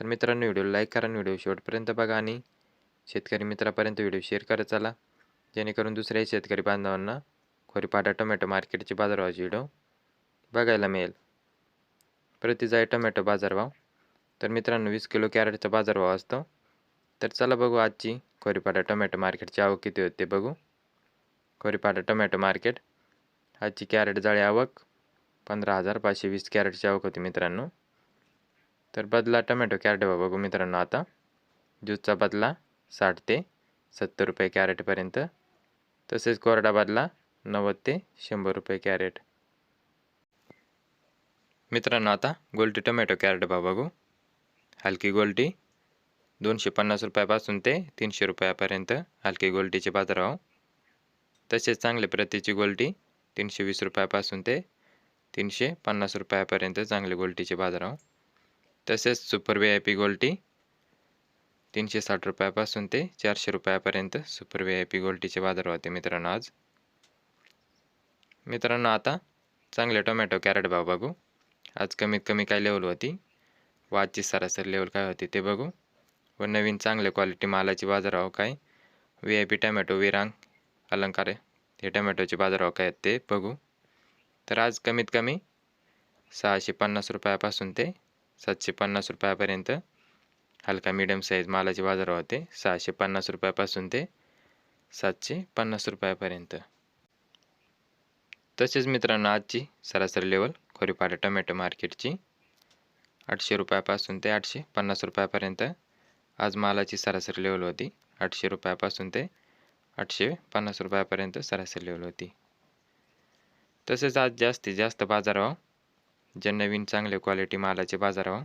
तर मित्रांनो video like करा आणि व्हिडिओ शेवटपर्यंत बघा आणि शेतकरी मित्रापर्यंत व्हिडिओ शेअर करत चला. जेणेकरून दुसऱ्याही शेतकरी बांधवांना खोरीपाटा टोमॅटो मार्केटचे बाजारभावाचे व्हिडिओ बघायला मिळेल. प्रति जाय टोमॅटो बाजारभाव. तर मित्रांनो वीस किलो कॅरेटचा बाजारभाव असतो. तर चला बघू आजची खोरीपाटा टोमॅटो मार्केटची आवक किती होते बघू. Khoripata tomato market. आजची कॅरेट जाळी आवक पंधरा हजार पाचशे वीस कॅरेटची आवक होती मित्रांनो. तर बदला टोमॅटो कॅरेट बघू मित्रांनो आता. ज्यूसचा बदला साठ ते सत्तर रुपये कॅरेटपर्यंत तसेच कोरडा बदला नव्वद ते शंभर रुपये कॅरेट. मित्रांनो आता गोल्टी टोमॅटो कॅरेट भाव बघू. हलकी गोल्टी दोनशे पन्नास रुपयापासून ते तीनशे रुपयापर्यंत हलकी गोल्टीचे बाजारभाव. तसेच चांगले प्रतीची गोल्टी तीनशे वीस रुपयापासून ते तीनशे पन्नास रुपयापर्यंत चांगले गोल्टीचे बाजारभाव. तसेच सुपर व्ही आय पी गोल्टी तीनशे साठ रुपयापासून ते चारशे रुपयापर्यंत सुपर व्ही आय पी गोल्टीचे बाजार होते मित्रांनो आज. मित्रांनो आता चांगले टोमॅटो कॅरेट भाव बघू. आज कमीत कमी काय लेवल होती? व आजची सरासरी लेवल काय होती ते बघू. व नवीन चांगल्या क्वालिटी मालाची बाजारभाव काय? व्ही आय पी टमॅटो विरांग अलंकार हे टमॅटोचे बाजारभाव काय आहेत ते बघू. तर आज कमीत कमी सहाशे पन्नास रुपयापासून ते सातशे पन्नास रुपयापर्यंत हलका मिडियम साईज मालाचे बाजार होते. सहाशे पन्नास रुपयापासून ते सातशे पन्नास रुपयापर्यंत. तसेच मित्रांनो आजची सरासरी लेवल खोरीपाडा टोमॅटो मार्केटची आठशे रुपयापासून ते आठशे पन्नास रुपयापर्यंत आज मालाची सरासरी लेवल होती. आठशे रुपयापासून ते आठशे पन्नास रुपयापर्यंत सरासरी लेवल होती. तसेच आज जास्तीत जास्त बाजारभाव जे नवीन चांगले क्वालिटी मालाचे बाजारभाव हो.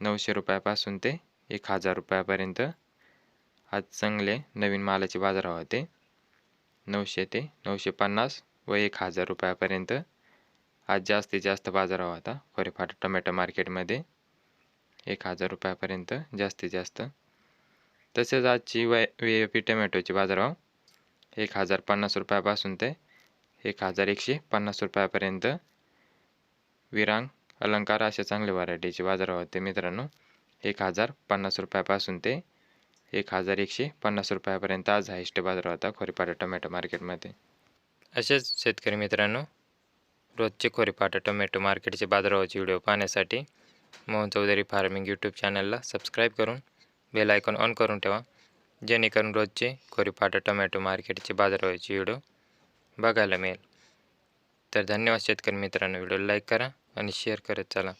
नऊशे रुपयापासून ते एक हजार रुपयापर्यंत आज चांगले नवीन मालाचे बाजारभाव होते नऊशे ते नऊशे पन्नास व एक हजार रुपयापर्यंत आज जास्तीत जास्त बाजारभाव होता खोरेफाट टोमॅटो मार्केटमध्ये एक हजार रुपयापर्यंत जास्तीत जास्त. तसेच आजची वय वी ए पी टोमॅटोचे बाजारभाव हो. एक हजार पन्नास रुपयापासून ते एक हजार एकशे पन्नास रुपयापर्यंत विरांग अलंकार अशा चांगल्या व्हरायटीचे बाजार होते मित्रांनो. एक हजार पन्नास रुपयापासून ते एक हजार एकशे पन्नास रुपयापर्यंत आज हायस्ट बाजार होता खोरीपाटा टोमॅटो मार्केटमध्ये. असेच शेतकरी मित्रांनो रोजचे खोरीपाटा टोमॅटो मार्केटचे बाजारभावाचे व्हिडिओ पाहण्यासाठी मोहन चौधरी फार्मिंग यूट्यूब चॅनलला सबस्क्राईब करून बेल आयकॉन ऑन करून ठेवा. जेणेकरून रोजचे खोरीपाटा टोमॅटो मार्केटचे बाजारभावाचे व्हिडिओ बघायला मिळेल. तर धन्यवाद शेतकरी मित्रांनो व्हिडिओ लाईक करा. आणि शेअर करत चला.